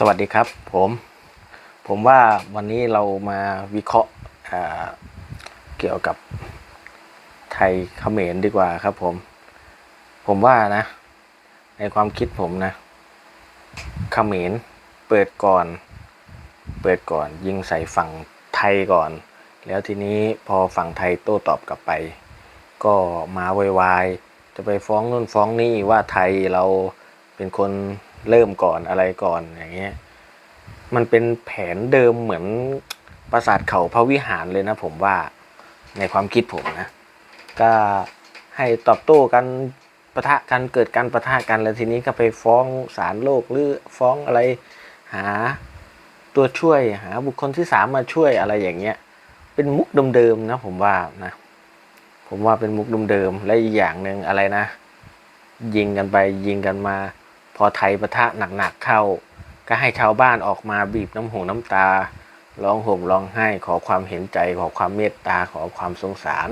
สวัสดีครับผมผมว่าวันนี้เรามาวิเคราะห์เกี่ยวกับไทยเขมรดีกว่าครับผม ผมว่านะ ในความคิดผมนะเขมรเปิดก่อน เปิดก่อนยิงใส่ฝั่งไทยก่อน แล้วทีนี้พอฝั่งไทยโต้ตอบกลับไป ก็มาโวยวายจะไปฟ้องนู่นฟ้องนี่ว่าไทยเราเป็นคน เริ่มก่อนอะไรก่อนอย่างเงี้ยมันเป็นแผนเดิมเหมือนปราสาทเขาพระวิหารเลยนะผมว่าในความคิดผมนะ ก็ให้ตอบโต้กันปะทะกันเกิดการปะทะกันแล้วทีนี้ก็ไปฟ้องศาลโลกหรือฟ้องอะไรหาตัวช่วยหาบุคคลที่สามมาช่วยอะไรอย่างเงี้ย เป็นมุกเดิมๆนะผมว่านะ ผมว่าเป็นมุกเดิมๆและอีกอย่างหนึ่งอะไรนะ ยิงกันไปยิงกันมา พอไทยปะทะหนักๆเข้า ก็ให้ชาวบ้านออกมาบีบน้ำหูน้ำตาร้องห่มร้องไห้ขอความเห็นใจขอความเมตตาขอความสงสาร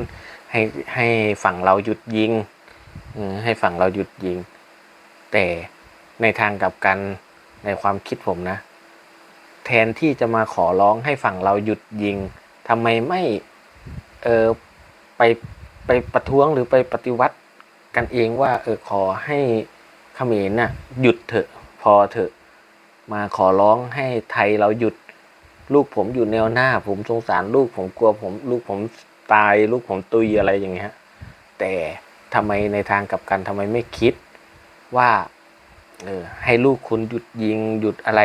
ให้ให้ฝั่งเราหยุดยิงให้ฝั่งเราหยุดยิง แต่ในทางกลับกันในความคิดผมนะ แทนที่จะมาขอร้องให้ฝั่งเราหยุดยิงทำไมไม่เออไปไปประท้วงหรือไปปฏิวัติกันเองว่าเออขอให้ เขมรน่ะหยุดเถอะพอเถอะ มาขอร้องให้ไทยเราหยุดลูกผมอยู่แนวหน้า ผมสงสารลูกผมกลัวผมลูกผมตายลูกผมตุยอะไรอย่างเงี้ยแต่ทำไมในทางกลับกันทำไมไม่คิดว่าเออให้ลูกคุณหยุดยิงหยุดอะไร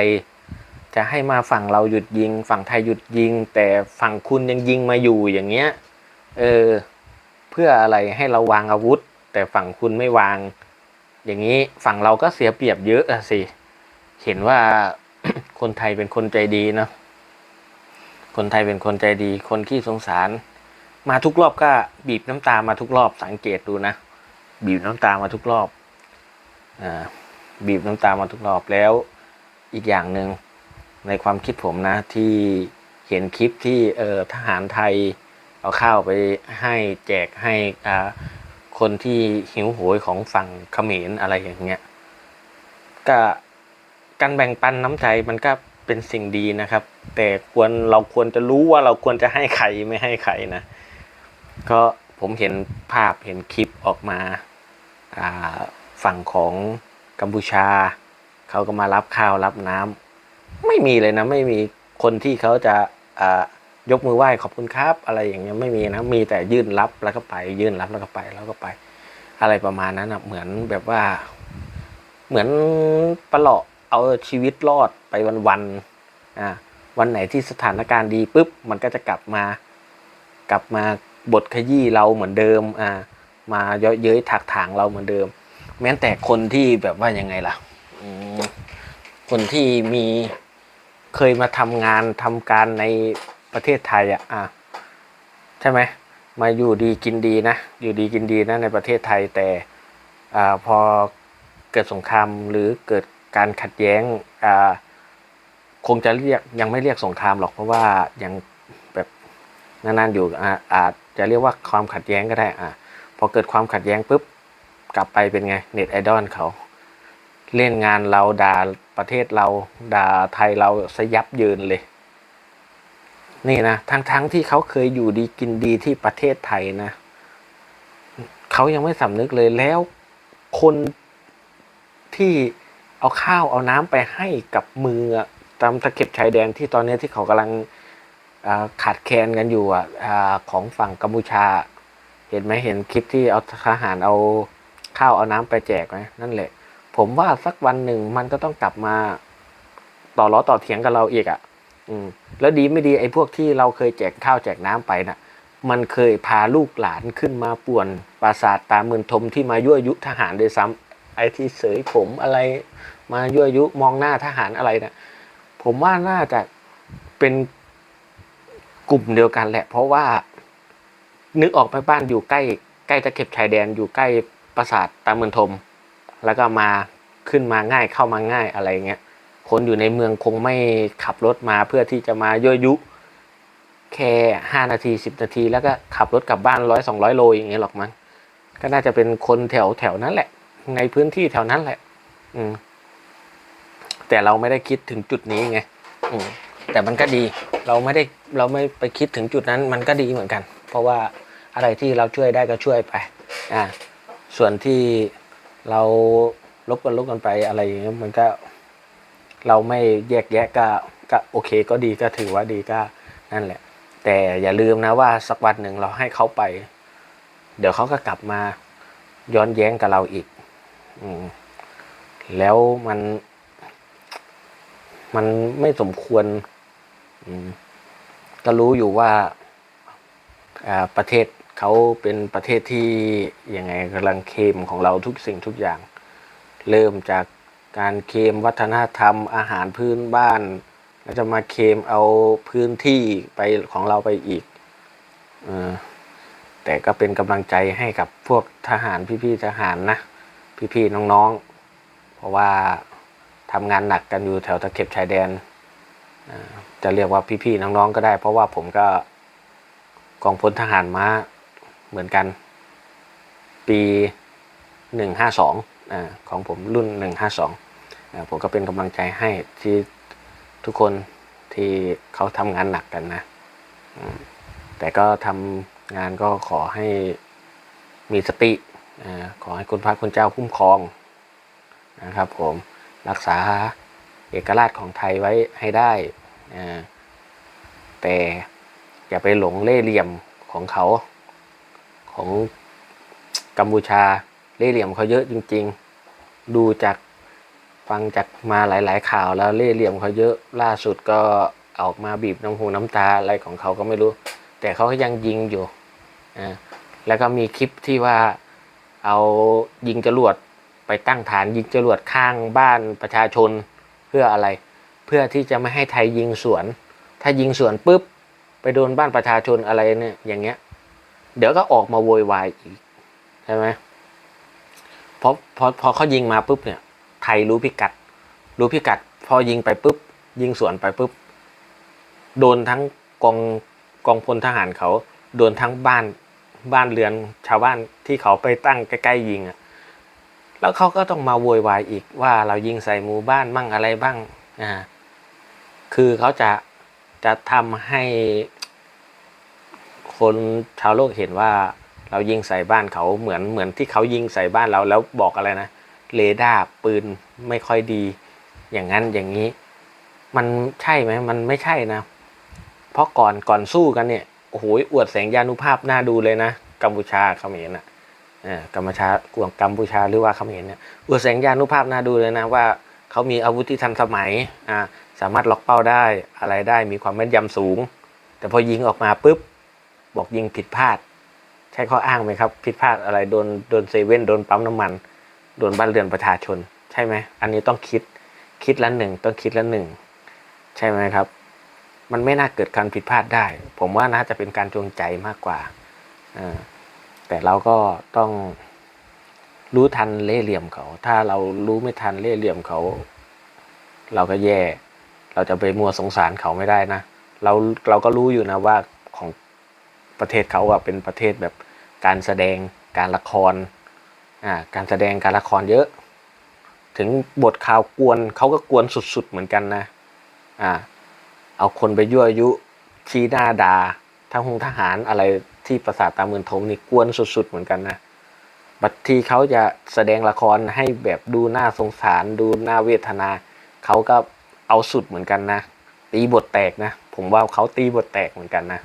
จะให้มาฝั่งเราหยุดยิง ฝั่งไทยหยุดยิง แต่ฝั่งคุณยังยิงมาอยู่อย่างเงี้ยเออเพื่ออะไรให้เราวางอาวุธ แต่ฝั่งคุณไม่วาง อย่างนี้ฝั่งเราก็เสียเปรียบเยอะอะสิ เห็นว่าคนไทยเป็นคนใจดีเนาะคนไทยเป็นคนใจดี คนขี้สงสาร มาทุกรอบก็บีบน้ำตามาทุกรอบสังเกตดูนะ บีบน้ำตามาทุกรอบอ่าบีบน้ำตามาทุกรอบแล้ว อีกอย่างหนึ่งในความคิดผมนะ ที่เห็นคลิปที่เออทหารไทยเอาข้าวไปให้แจกให้อ่า คนที่หิวโหยของฝั่งเขมรอะไรอย่างเงี้ยก็การแบ่งปันน้ำใจมันก็เป็นสิ่งดีนะครับ แต่ควรเราควรจะรู้ว่าเราควรจะให้ใครไม่ให้ใครนะก็ผมเห็นภาพเห็นคลิปออกมาฝั่งของกัมพูชา เขาก็มารับข้าวรับน้ำไม่มีเลยนะ ไม่มีคนที่เขาจะ ยกมือไหว้ขอบคุณครับ อะไรอย่างเงี้ยไม่มีนะมีแต่ยื่นรับแล้วก็ไป ยื่นรับแล้วก็ไปแล้วก็ไป อะไรประมาณนั้นนะเหมือนแบบว่า เหมือนประหลาะเอาชีวิตรอดไปวันๆอ่าวันไหนที่สถานการณ์ดีปุ๊บมันก็จะกลับมา กลับมาบทขยี้เราเหมือนเดิมอ่ามาเยาะเย้ยถักถางเราเหมือนเดิม แม้แต่คนที่แบบว่ายังไงล่ะคนที่มีเคยมาทำงานทำการใน ประเทศไทยอะอะใช่ไหมมาอยู่ดีกินดีนะ อยู่ดีกินดีนะในประเทศไทยแต่อ่าพอเกิดสงครามหรือเกิดการขัดแย้งอ่าคงจะเรียกยังไม่เรียกสงครามหรอกเพราะว่ายังแบบนานๆอยู่อาอาจจะเรียกว่าความขัดแย้งก็ได้อ่าพอเกิดความขัดแย้งปุ๊บกลับไปเป็นไงเน็ตไอดอลเขา เล่นงานเราด่าประเทศเราด่าไทยเราสยับยินเลย นี่นะทั้งๆทที่เขาเคยอยู่ดีกินดีที่ประเทศไทยนะเขายังไม่สำนึกเลยแล้วคนที่เอาข้าวเอาน้ำไปให้กับมือตามตะเข็บชายแดนที่ตอนนี้ที่เขากำลังาขาดแคลนกันอยู่อะอของฝั่งกัมพูชา เห็นไหมเห็นคลิปที่เอาทหารเอาข้าวเอาน้ำไปแจกไหมนั่นแหละ ผมว่าสักวันหนึ่งมันก็ต้องกลับมาต่อล้อต่อเถียงกับเราอีกอะ อืมแล้วดีไม่ดีไอ้พวกที่เราเคยแจกข้าวแจกน้ำไปน่ะ มันเคยพาลูกหลานขึ้นมาป่วนปราสาทตาเมืองทมที่มายั่วยุทหารด้วยซ้ำไอ้ที่เสยผมอะไร มายั่วยุมองหน้าทหารอะไรนะผมว่าน่าจะเป็นกลุ่มเดียวกันแหละ เพราะว่า นึกออกไปบ้านอยู่ใกล้ ใกล้ตะเข็บชายแดนอยู่ใกล้ปราสาทตาเมืองทม แล้วก็มาขึ้นมาง่ายเข้ามาง่ายอะไรเงี้ย คนอยู่ในเมืองคงไม่ขับรถมาเพื่อที่จะมายั่วยุ แค่ห้านาทีสิบนาที แล้วก็ขับรถกลับบ้านร้อยสองร้อยโลอย่างเงี้ยหรอกมั้งก็น่าจะเป็นคนแถวแถวนั้นแหละ ในพื้นที่แถวนั้นแหละ อืม แต่เราไม่ได้คิดถึงจุดนี้ไงอืมแต่มันก็ดี เราไม่ได้เราไม่ไปคิดถึงจุดนั้น มันก็ดีเหมือนกัน เพราะว่าอะไรที่เราช่วยได้ก็ช่วยไป อ่า ส่วนที่เราลบกันลบกันไปอะไรอย่างเงี้ยมันก็ เราไม่แยกแยะก็ก็โอเคก็ดีก็ถือว่าดีก็นั่นแหละ แต่อย่าลืมนะว่าสักวันหนึ่งเราให้เขาไป เดี๋ยวเขาก็กลับมาย้อนแย้งกับเราอีกอืมแล้วมันมันไม่สมควรก็รู้อยู่ว่าอ่าประเทศเขาเป็นประเทศที่ยังไงกำลังเคมของเราทุกสิ่งทุกอย่าง เริ่มจาก การเคมวัฒนธรรมอาหารพื้นบ้านแล้วจะมาเคมเอาพื้นที่ไปของเราไปอีกออแต่ก็เป็นกำลังใจให้กับพวกทหารพี่ๆทหารนะ พี่ๆน้องๆ เพราะว่าทำงานหนักกันอยู่แถวตะเข็บชายแดนจะเรียกว่าพี่ๆน้องๆก็ได้ เพราะว่าผมก็กองพลทหารม้าเหมือนกัน ปีหนึ่งห้าสอง ของผมรุ่นหนึ่งห้าสองผมก็เป็นกำลังใจให้ที่ทุกคนที่เขาทำงานหนักกันนะ แต่ก็ทำงานก็ขอให้มีสติอขอให้คุณพระคุณเจ้าคุ้มครองนะครับผมรักษาเอกราชของไทยไว้ให้ได้แต่อย่าไปหลงเล่ห์เหลี่ยมของเขาของกัมพูชา เล่ห์เหลี่ยมเขาเยอะจริง ๆ ดูจากฟังจากมาหลาย ๆ ข่าวแล้วเล่ห์เหลี่ยมเขาเยอะล่าสุดก็ออกมาบีบน้ำหูน้ำตาอะไรของเขาก็ไม่รู้ แต่เขาก็ยังยิงอยู่อ่าแล้วก็มีคลิปที่ว่าเอายิงจรวดไปตั้งฐานยิงจรวดข้างบ้านประชาชนเพื่ออะไร เพื่อที่จะไม่ให้ไทยยิงสวน ถ้ายิงสวนปุ๊บไปโดนบ้านประชาชนอะไรเนี่ยอย่างเงี้ย เดี๋ยวก็ออกมาโวยวายอีกใช่ไหม เพราะพอพอเขายิงมาปุ๊บเนี่ย ไทยรู้พิกัด รู้พิกัด พอยิงไปปุ๊บ ยิงสวนไปปุ๊บ โดนทั้งกองกองพลทหารเขา โดนทั้งบ้านบ้านเรือนชาวบ้านที่เขาไปตั้งใกล้ๆยิงอะแล้วเขาก็ต้องมาโวยวายอีกว่าเรายิงใส่หมู่บ้านมั่งอะไรบ้างอ่าคือเขาจะจะทำให้คนชาวโลกเห็นว่า เรายิงใส่บ้านเขาเหมือนเหมือนที่เขายิงใส่บ้านเราแล้วบอกอะไรนะเรดาร์ปืนไม่ค่อยดี อย่างนั้นอย่างนี้ มันใช่ไหมมันไม่ใช่นะ เพราะก่อนก่อนสู้กันเนี่ยโอ้โหอวดแสงยานุภาพน่าดูเลยนะกัมพูชาเขมรน่ะกัมพูชากวงกัมพูชาหรือว่าเขมรเนี่ยอวดแสงยานุภาพน่าดูเลยนะว่าเขามีอาวุธที่ทันสมัยอ่าสามารถล็อกเป้าได้อะไรได้มีความแม่นยำสูง แต่พอยิงออกมาปุ๊บบอกยิงผิดพลาด ใช้ข้ออ้างไหมครับ ผิดพลาดอะไรโดนโดนเซเว่นโดนปั๊มน้ำมัน โดนบ้านเรือนประชาชน ใช่ไหมอันนี้ต้องคิดคิดละหนึ่งต้องคิดละหนึ่งใช่ไหมครับ มันไม่น่าเกิดการผิดพลาดได้ ผมว่าน่าจะเป็นการจงใจมากกว่าอแต่เราก็ต้องรู้ทันเล่ห์เหลี่ยมเขา ถ้าเรารู้ไม่ทันเล่ห์เหลี่ยมเขา เราก็แย่ เราจะไปมัวสงสารเขาไม่ได้นะ เราเราก็รู้อยู่นะว่า ประเทศเขาอะเป็นประเทศแบบการแสดงการละครอ่าการแสดงการละครเยอะ ถึงบทข่าวกวนเขาก็กวนสุดๆเหมือนกันนะอ่าเอาคนไปยั่วยุชี้หน้าดา่าทั้งหงทหารอะไรที่ประสาทตาเมืองทงนี่กวนสุดๆเหมือนกันนะบัดทีเขาจะแสดงละครให้แบบดูน่าสงสาร ดูน่าเวทนาเขาก็เอาสุดเหมือนกันนะ ตีบทแตกนะ ผมว่าเขาตีบทแตกเหมือนกันนะ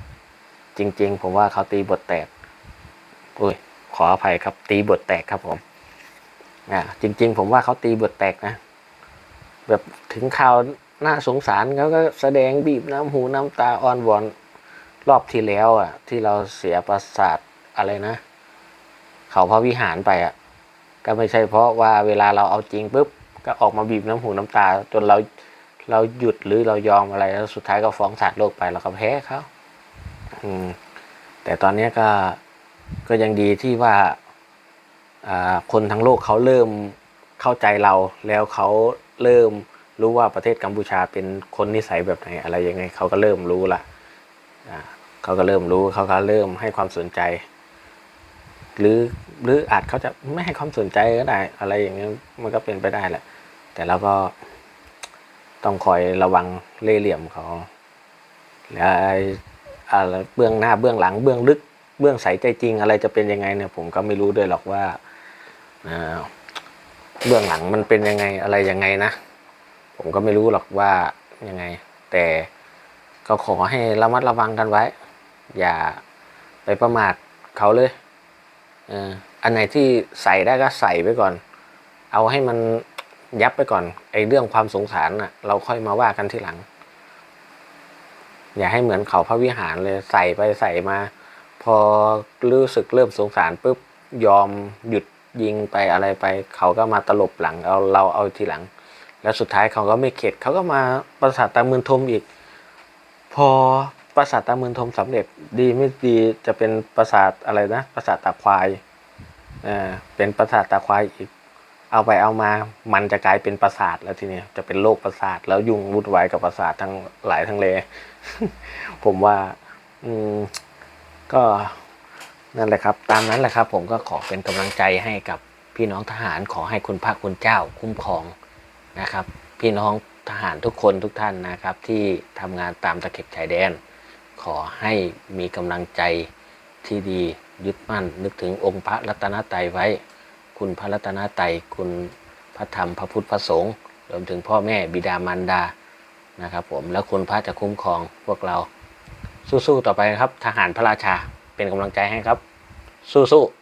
จริง ๆ ผมว่าเขาตีบทแตกโอ้ยขออภัยครับ ตีบทแตกครับผมอ่าจริง ๆ ผมว่าเขาตีบทแตกนะ แบบถึงข่าวน่าสงสารเขาก็แสดงบีบน้ำหูน้ำตาอ้อนวอนรอบที่แล้วอะ ที่เราเสียประสาทอะไรนะ เขาพระวิหารไปอะ ก็ไม่ใช่เพราะว่าเวลาเราเอาจริงปุ๊บก็ออกมาบีบน้ำหูน้ำตา จนเราเราหยุดหรือเรายอมอะไรแล้วสุดท้ายก็ฟ้องศาลโลกไปเราก็แพ้เขา อืมแต่ตอนนี้ก็ก็ยังดีที่ว่าอ่าคนทั้งโลกเขาเริ่มเข้าใจเราแล้วเขาเริ่มรู้ว่าประเทศกัมพูชาเป็นคนนิสัยแบบไหนอะไรยังไงเขาก็เริ่มรู้ละอ่าเขาก็เริ่มรู้เขาก็เริ่มให้ความสนใจ หรือหรืออาจเขาจะไม่ให้ความสนใจก็ได้ อะไรอย่างเงี้ยมันก็เป็นไปได้แหละ แต่เราก็ต้องคอยระวังเล่ห์เหลี่ยมเขาแล้ว อะไรเบื้องหน้าเบื้องหลังเบื้องลึก เบื้องใสใจจริง อะไรจะเป็นยังไงเนี่ยผมก็ไม่รู้ด้วยหรอกว่าเบื้องหลังมันเป็นยังไงอะไรยังไงนะ ผมก็ไม่รู้หรอกว่ายังไง แต่ก็ขอให้ระมัดระวังกันไว้ อย่าไปประมาทเขาเลยเอออันไหนที่ใส่ได้ก็ใส่ไปก่อน เอาให้มันยับไปก่อนไอ้เรื่องความสงสารน่ะ เราค่อยมาว่ากันทีหลัง อย่าให้เหมือนเขาพระวิหารเลยใส่ไปใส่มา พอรู้สึกเริ่มสงสารปุ๊บยอมหยุดยิงไปอะไรไป เขาก็มาตลบหลังเอาเราเอาทีหลัง แล้วสุดท้ายเขาก็ไม่เข็ดเขาก็มาประสาทตามืนทมอีก พอประสาทตามืนทมสำเร็จดีไม่ดีจะเป็นประสาทอะไรนะ ประสาทตาควายเออเป็นประสาทตาควายอีก เอาไปเอามามันจะกลายเป็นประสาทแล้วทีนี้จะเป็นโรคประสาทแล้วยุ่งวุ่นวายกับประสาททั้งหลายทั้งเล ผมว่า อืมก็นั่นแหละครับ ตามนั้นแหละครับ ผมก็ขอเป็นกำลังใจให้กับพี่น้องทหารขอให้คุณพระคุณเจ้าคุ้มครองนะครับ พี่น้องทหารทุกคนทุกท่านนะครับ ที่ทำงานตามตะเข็บชายแดน ขอให้มีกำลังใจที่ดียึดมั่นนึกถึงองค์พระรัตนตรัยไว้ คุณพระรัตนตรัยคุณพระธรรมพระพุทธพระสงฆ์รวมถึงพ่อแม่บิดามารดา นะครับผมแล้วคุณพระจะคุ้มครองพวกเราสู้ๆต่อไปครับ ทหารพระราชาเป็นกำลังใจให้ครับ สู้ๆ